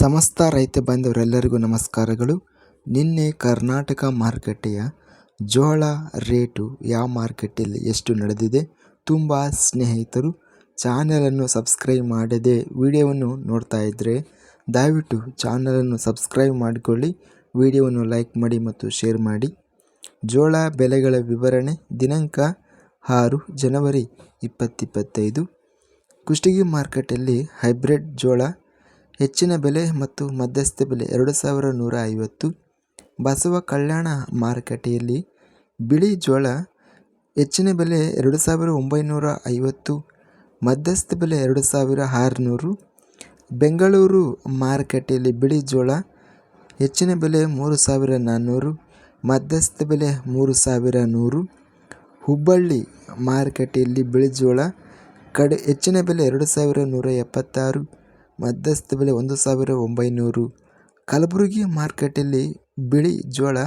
ಸಮಸ್ತ ರೈತ ಬಾಂಧವರೆಲ್ಲರಿಗೂ ನಮಸ್ಕಾರಗಳು. ನಿನ್ನೆ ಕರ್ನಾಟಕ ಮಾರುಕಟ್ಟೆಯ ಜೋಳ ರೇಟು ಯಾವ ಮಾರುಕಟ್ಟೆಯಲ್ಲಿ ಎಷ್ಟು ನಡೆದಿದೆ ತುಂಬ ಸ್ನೇಹಿತರು. ಚಾನಲನ್ನು ಸಬ್ಸ್ಕ್ರೈಬ್ ಮಾಡದೆ ವಿಡಿಯೋವನ್ನು ನೋಡ್ತಾ ಇದ್ದರೆ ದಯವಿಟ್ಟು ಚಾನಲನ್ನು ಸಬ್ಸ್ಕ್ರೈಬ್ ಮಾಡಿಕೊಳ್ಳಿ. ವಿಡಿಯೋವನ್ನು ಲೈಕ್ ಮಾಡಿ ಮತ್ತು ಶೇರ್ ಮಾಡಿ. ಜೋಳ ಬೆಲೆಗಳ ವಿವರಣೆ ದಿನಾಂಕ ಆರು ಜನವರಿ ಇಪ್ಪತ್ತಿಪ್ಪತ್ತೈದು ಕುಷ್ಟಗಿ ಮಾರುಕಟ್ಟೆಯಲ್ಲಿ ಹೈಬ್ರಿಡ್ ಜೋಳ ಹೆಚ್ಚಿನ ಬೆಲೆ ಮತ್ತು ಮಧ್ಯಸ್ಥ ಬೆಲೆ ಎರಡು ಸಾವಿರ ನೂರ ಐವತ್ತು ಬಸವ ಕಲ್ಯಾಣ ಮಾರುಕಟ್ಟೆಯಲ್ಲಿ ಬಿಳಿ ಜೋಳ ಹೆಚ್ಚಿನ ಬೆಲೆ ಎರಡು ಸಾವಿರ ಒಂಬೈನೂರ ಐವತ್ತು ಮಧ್ಯಸ್ಥ ಬೆಲೆ ಎರಡು ಸಾವಿರ ಆರುನೂರು ಬೆಂಗಳೂರು ಮಾರುಕಟ್ಟೆಯಲ್ಲಿ ಬಿಳಿ ಜೋಳ ಹೆಚ್ಚಿನ ಬೆಲೆ ಮೂರು ಸಾವಿರ ನಾನ್ನೂರು ಮಧ್ಯಸ್ಥ ಬೆಲೆ ಮೂರು ಸಾವಿರ ನೂರು ಹುಬ್ಬಳ್ಳಿ ಮಾರುಕಟ್ಟೆಯಲ್ಲಿ ಬಿಳಿ ಜೋಳ ಕಡೆ, ಹೆಚ್ಚಿನ ಬೆಲೆ ಎರಡು ಸಾವಿರ ನೂರ ಎಪ್ಪತ್ತಾರು ಮಧ್ಯಸ್ಥ ಬೆಲೆ ಒಂದು ಸಾವಿರ ಒಂಬೈನೂರು. ಕಲಬುರಗಿ ಮಾರ್ಕೆಟಲ್ಲಿ ಬಿಳಿ ಜೋಳ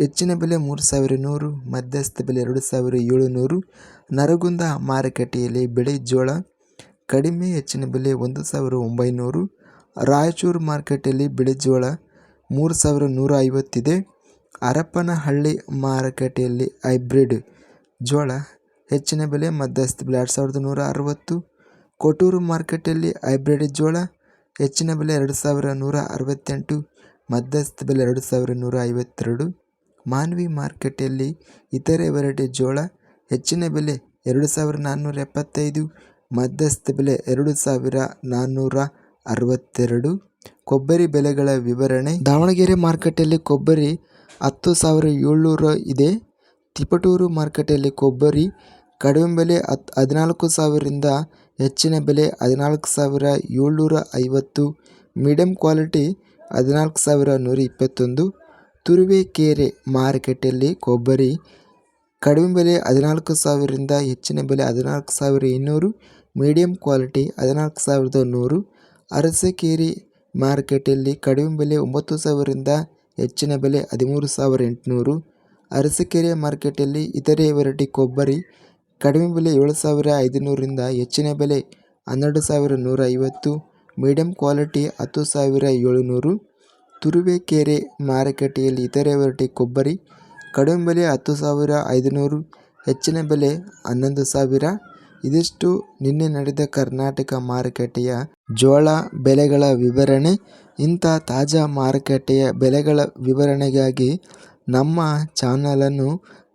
ಹೆಚ್ಚಿನ ಬೆಲೆ ಮೂರು ಸಾವಿರ ನೂರು, ಮಧ್ಯಸ್ಥ ಬೆಲೆ ಎರಡು ಸಾವಿರ ಏಳುನೂರು. ನರಗುಂದ ಮಾರುಕಟ್ಟೆಯಲ್ಲಿ ಬಿಳಿ ಜೋಳ ಕಡಿಮೆ ಹೆಚ್ಚಿನ ಬೆಲೆ ಒಂದು ಸಾವಿರ ಒಂಬೈನೂರು. ರಾಯಚೂರು ಮಾರ್ಕೆಟಲ್ಲಿ ಬಿಳಿ ಜೋಳ ಮೂರು ಸಾವಿರ ನೂರ ಐವತ್ತಿದೆ. ಹರಪನಹಳ್ಳಿ ಮಾರುಕಟ್ಟೆಯಲ್ಲಿ ಹೈಬ್ರಿಡ್ ಜೋಳ ಹೆಚ್ಚಿನ ಬೆಲೆ ಮಧ್ಯಸ್ಥ ಬೆಲೆ ಎರಡು ಸಾವಿರದ ನೂರ ಅರವತ್ತು. ಕೊಟ್ಟೂರು ಮಾರ್ಕೆಟಲ್ಲಿ ಹೈಬ್ರಿಡ್ ಜೋಳ, ಹೆಚ್ಚಿನ ಬೆಲೆ ಎರಡು ಸಾವಿರ ನೂರ ಅರವತ್ತೆಂಟು, ಮಧ್ಯಸ್ಥ ಬೆಲೆ ಎರಡು ಸಾವಿರ ನೂರ ಐವತ್ತೆರಡು. ಮಾನ್ವಿ ಮಾರ್ಕೆಟಲ್ಲಿ ಇತರೆ ವೆರೈಟಿ ಜೋಳ, ಹೆಚ್ಚಿನ ಬೆಲೆ ಎರಡು ಸಾವಿರ ನಾನ್ನೂರ ಎಪ್ಪತ್ತೈದು, ಮಧ್ಯಸ್ಥ ಬೆಲೆ ಎರಡು ಸಾವಿರ ನಾನ್ನೂರ ಅರವತ್ತೆರಡು. ಕೊಬ್ಬರಿ ಬೆಲೆಗಳ ವಿವರಣೆ. ದಾವಣಗೆರೆ ಮಾರ್ಕೆಟಲ್ಲಿ ಕೊಬ್ಬರಿ ಹತ್ತು ಸಾವಿರ ಏಳ್ನೂರು ಇದೆ. ತಿಪಟೂರು ಮಾರ್ಕೆಟಲ್ಲಿ ಕೊಬ್ಬರಿ ಕಡಿಮೆ ಬೆಲೆ ಹತ್ ಹದಿನಾಲ್ಕು ಸಾವಿರದಿಂದ ಹೆಚ್ಚಿನ ಬೆಲೆ ಹದಿನಾಲ್ಕು ಸಾವಿರ ಏಳ್ನೂರ ಐವತ್ತು, ಮೀಡಿಯಂ ಕ್ವಾಲಿಟಿ ಹದಿನಾಲ್ಕು ಸಾವಿರ ನೂರ ಇಪ್ಪತ್ತೊಂದು ತುರುವೇಕೆರೆ ಮಾರುಕಟ್ಟೆಯಲ್ಲಿ ಕೊಬ್ಬರಿ ಕಡಿಮೆ ಬೆಲೆ ಹದಿನಾಲ್ಕು ಸಾವಿರದಿಂದ ಹೆಚ್ಚಿನ ಬೆಲೆ ಹದಿನಾಲ್ಕು ಸಾವಿರ ಇನ್ನೂರು ಮೀಡಿಯಮ್ ಕ್ವಾಲಿಟಿ ಹದಿನಾಲ್ಕು ಸಾವಿರದ ನೂರು ಅರಸೀಕೆರೆ ಮಾರುಕಟ್ಟೆಯಲ್ಲಿ ಕಡಿಮೆ ಬೆಲೆ ಒಂಬತ್ತು ಸಾವಿರದಿಂದ ಹೆಚ್ಚಿನ ಬೆಲೆ ಹದಿಮೂರು ಸಾವಿರ ಎಂಟುನೂರು ಅರಸೀಕೆರೆ ಮಾರ್ಕೆಟಲ್ಲಿ ಇತರೆ ವೆರೈಟಿ ಕೊಬ್ಬರಿ ಕಡಿಮೆ ಬೆಲೆ ಏಳು ಸಾವಿರ ಐದುನೂರರಿಂದ ಹೆಚ್ಚಿನ ಬೆಲೆ ಹನ್ನೆರಡು ಸಾವಿರ ನೂರ ಐವತ್ತು ಮೀಡಿಯಂ ಕ್ವಾಲಿಟಿ ಹತ್ತು ಸಾವಿರ ಏಳುನೂರು ತುರುವೇಕೆರೆ ಮಾರುಕಟ್ಟೆಯಲ್ಲಿ ಇತರೆ ವೆರೈಟಿ ಕೊಬ್ಬರಿ, ಕಡಿಮೆ ಬೆಲೆ ಹತ್ತು ಸಾವಿರ ಐದುನೂರು, ಹೆಚ್ಚಿನ ಬೆಲೆ ಹನ್ನೊಂದು ಸಾವಿರ. ಇದಿಷ್ಟು ನಿನ್ನೆ ನಡೆದ ಕರ್ನಾಟಕ ಮಾರುಕಟ್ಟೆಯ ಜೋಳ ಬೆಲೆಗಳ ವಿವರಣೆ. ಇಂಥ ತಾಜಾ ಮಾರುಕಟ್ಟೆಯ ಬೆಲೆಗಳ ವಿವರಣೆಗಾಗಿ ನಮ್ಮ ಚಾನಲನ್ನು